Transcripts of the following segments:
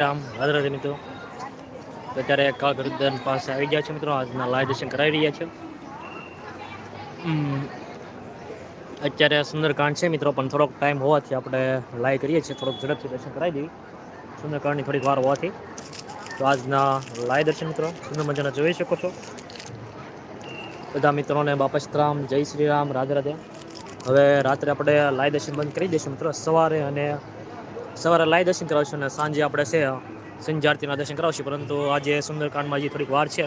રામ રાધે મિત્રો. અત્યારે કાળ ગરુદન પાસે આવી ગયા છે મિત્રો. આજના લાઈવ દર્શન કરાવી રહ્યા છે. અત્યારે સુંદરકાંડ છે મિત્રો, પણ થોડોક ટાઈમ હોવાથી આપણે લાઈવ કરીએ છીએ. થોડોક ઝડપથી દર્શન કરાવી દઈએ. સુંદરકાંડની થોડીક વાર હોવાથી. તો આજના લાઈવ દર્શન મિત્રો, સુંદર મજાના જોઈ શકો છો. બધા મિત્રોને બાપસ્તરામ જય શ્રી રામ, રાધે રાધે. હવે રાત્રે આપણે લાઈવ દર્શન બંધ કરી દઈશું મિત્રો. સવારે અને સવારે લાય દર્શન કરાવશું અને સાંજે આપણે છે સંજય આરતીના દર્શન કરાવશું. પરંતુ આજે સુંદરકાંડમાં હજી થોડીક વાર છે,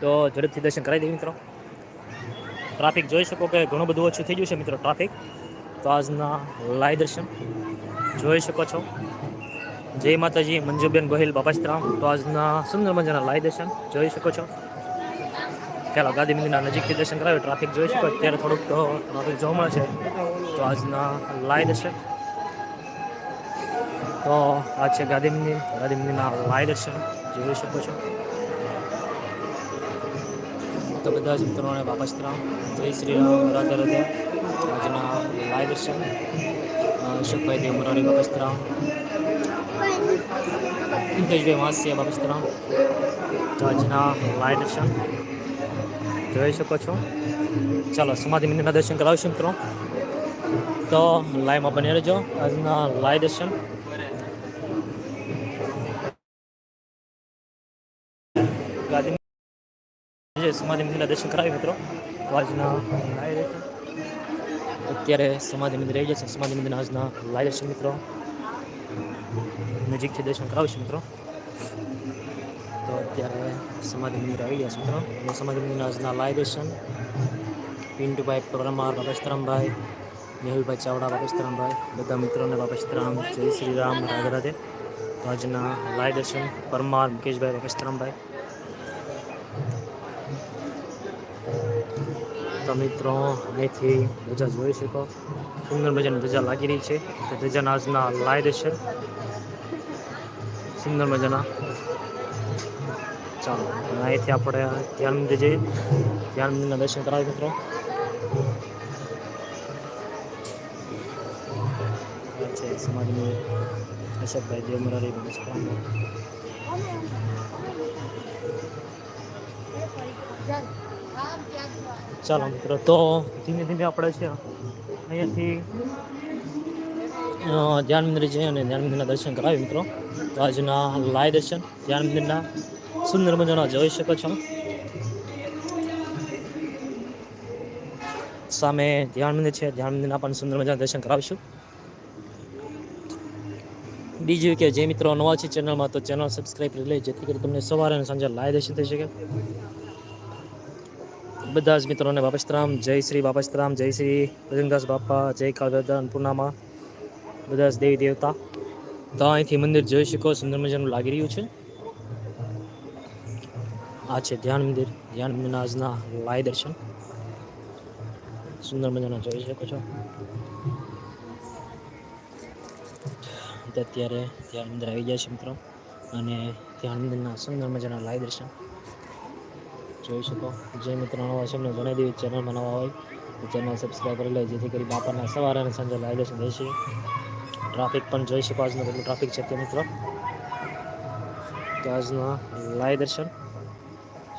તો ઝડપથી દર્શન કરાવી દઈએ મિત્રો. ટ્રાફિક જોઈ શકો કે ઘણું બધું ઓછું થઈ ગયું છે મિત્રો ટ્રાફિક. તો આજના લાય દર્શન જોઈ શકો છો. જય માતાજી, મંજુબેન ગોહિલ બાપાસ્તરામ તો આજના સુંદર મજાના લાય દર્શન જોઈ શકો છો. પહેલાં ગાંધી મંદિરના નજીકથી દર્શન કરાવ્યું. ટ્રાફિક જોઈ શકો. અત્યારે થોડુંક ટ્રાફિક જોવા મળે છે. તો આજના લાય દર્શન તો આ છે ગાંધી મંદિરના લાઈવ દર્શન જોઈ શકો છો. તો બધા જ મિત્રોને બાપાસ્તરામ જય શ્રી રામ, રાધે રાધે. આજના લાય દર્શન અશોકભાઈ દેવ મુરારી બાપાસ્તરામ વાંસિયા વાપસ રામ. તો આજના લાય દર્શન જોઈ શકો છો. ચાલો, સમાધિ મંદિરના દર્શન કરાવશું મિત્રો. તો લાઈવમાં બની રહેજો. આજના લાઈવ દર્શન જે સમાધિ મંદિરના દર્શન કરાવી મિત્રો. તો આજના લાઈવ અત્યારે સમાધિ મંદિર આવી જશે. સમાધિ મંદિરના આજના લાઈવ દર્શન મિત્રો. નજીકથી દર્શન કરાવીશું મિત્રો. તો અત્યારે સમાધિ મંદિર આવી ગયા છે મિત્રો. અને સમાધિ મંદિરના આજના લાઈવ દર્શન. પિન્ટુભાઈ પરમાર બાપસ્તરામભાઈ મેહુલભાઈ ચાવડા બાપસ્તરામભાઈ બધા મિત્રોને બાપસ્તરામ જય શ્રી રામ, રાધે રાધે. તો આજના લાઈવ દર્શન પરમાર, મુકેશભાઈ બાપસ્તરામભાઈ તો મિત્રો, અહીંથી ધજા જોઈ શકો. સુંદર મજાની ધજા લાગી રહી છે. તો આજના લાઈવ છે. સુંદર મજાના. ચાલો અહીંથી આપણે ધ્યાન મંદિર જઈએ. ધ્યાન મંદિરના દર્શન કરાવી મિત્રો. મંદિર અશોકભાઈ દેવ મુરારી નમસ્કાર ચાલો મિત્રો, તો ધીમે ધીમે આપણે છે, અહીંયાથી ધ્યાન મંદિર છે અને ધ્યાન મંદિરના દર્શન કરાવી મિત્રો. તો આજના લાય દર્શન, ધ્યાન મંદિરના સુંદર મજાના જોઈ શકો છો. સામે ધ્યાન મંદિર છે, ધ્યાન મંદિરના પણ સુંદર મજાના દર્શન કરાવીશું. બીજું કે, જે મિત્રો નવા છે ચેનલમાં, તો ચેનલ સબસ્ક્રાઈબ કરી લે જેથી કરી તમને સવારે અને સાંજે લાય દર્શન થઈ શકે. બધા જ મિત્રોને બાપસ્તરામ જય શ્રી બાપસ્તરામ જય શ્રી ભજનદાસ બાપા, જય કાળદાદા અન્નપૂર્ણામાં બધા જ દેવી દેવતા. તો અહીંથી મંદિર જોઈ શકો, સુંદર મજાનું લાગી રહ્યું છે. આ છે ધ્યાન મંદિર, ધ્યાન મંદિરના આજના લાય દર્શન. સુંદર મજાના જોઈ શકો છો. અત્યારે ધ્યાન મંદિર આવી જાય છે મિત્રો. અને ધ્યાન મંદિરના સુંદર મજાના લાય દર્શન. જોઈ શકો. જે મિત્રો નવા છે, એમને જણાવી દેવી ચેનલ બનાવવા હોય તો ચેનલ સબસ્ક્રાઈબ કરી લે જેથી કરી બાપાના સવારે અને સાંજે દર્શન થઈ શકે ટ્રાફિક પણ જોઈ શકો આજનું કેટલું ટ્રાફિક છે તે મિત્રો. તો આજના લાય દર્શન.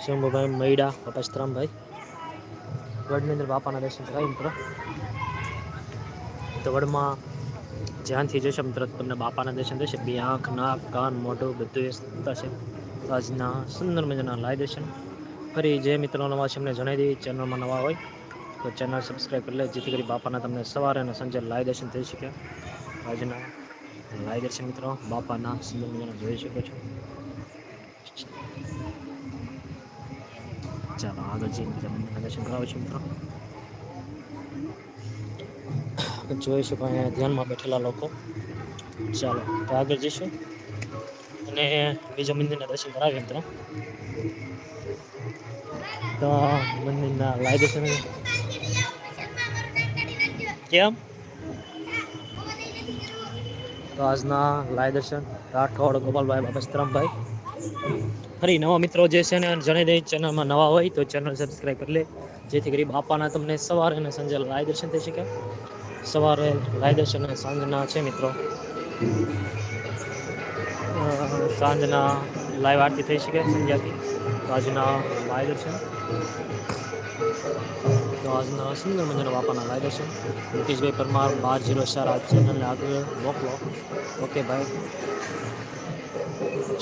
શંભુભાઈ મૈડા પટસ્તરામભાઈ વડની બાપાના દર્શન કરાવી મિત્રો. તો વડમાં જ્યાંથી જોશો મિત્રો, તમને બાપાના દર્શન થશે. બે આંખ નાક, કાન, મોઢું બધું એ થશે આજના સુંદર મજાના લાય દર્શન. ફરી જે મિત્રો નવા છે. એમને જણાવી દઈએ, ચેનલમાં નવા હોય તો ચેનલ સબસ્ક્રાઈબ કરી લે, જેથી કરી બાપાના તમને સવારે અને સાંજે લાય દર્શન થઈ શકે. આજના લાઈવ દર્શન મિત્રો બાપાના સુંદર મજાના જોઈ શકો છો. ચાલો, આગળ જઈને બીજા દર્શન કરાવું છું મિત્રો. જોઈ શકો અહીંયા ધ્યાનમાં બેઠેલા લોકો. ચાલો, તો આગળ જઈશું. અને બીજા મંદિરના દર્શન કરાવીએ મિત્રો. તો મંદિરના લાઈ દર્શન કેમ? તો આજના લાઈ દર્શન રાઠોડ, ગોપાલભાઈ બાપસ્તરામભાઈ ફરી નવા મિત્રો જે છે ને જણાવી દઈએ ચેનલમાં નવા હોય તો ચેનલ સબસ્ક્રાઈબ કરી લે. જેથી કરી બાપાના તમને સવારે અને સાંજે લાય દર્શન થઈ શકે. સવારે લાય દર્શન અને સાંજના છે મિત્રો. સાંજના લાઈવ આરતી થઈ શકે સંધ્યાથી. તો આજના લાઈવ દર્શન. તો આજના સુંદર મજાના બાપાના લાઈવ છે મુકેશભાઈ પરમાર, બાર જીરો ચાર, આ ચેનલને આગળ મોકલો. ઓકે, ભાઈ.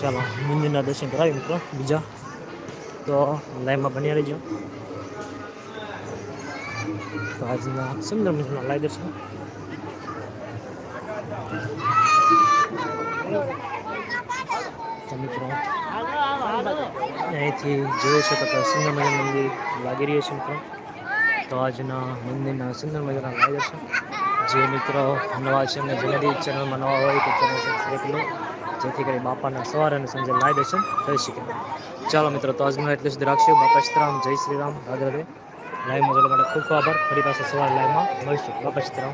ચાલો, મંદિરના દર્શન કરાવી મિત્રો, બીજા. તો લાઈવમાં બની રહેજો. તો આજના સુંદર મજાના લાઈવ દર્શન તો મિત્રો અહીંથી જોઈ શકો તો સુંદર મજાનું મંદિર લાગી રહ્યું છે મિત્રો. તો આજના મંદિરના સુંદર મજાના લાગે છે. જે મિત્રો નવા છે અને જનદી ચેનલમાં નવા હોય તો ચેનલ સબસ્ક્રાઈબ કરો જેથી કરી બાપાના સવારે અને સાંજે લાઈવ દર્શન થઈ શકે ચાલો મિત્રો, તો આજનું એટલું સુધી રાખશું. બાપા સીતરામ જય શ્રી રામ. રાધે રાધે. લાઈવમાં જોવા માટે ખૂબ ખૂબ આભાર. ફરી પાસે સવારે લાઈવમાં મળીશું. બાપા સીતરામ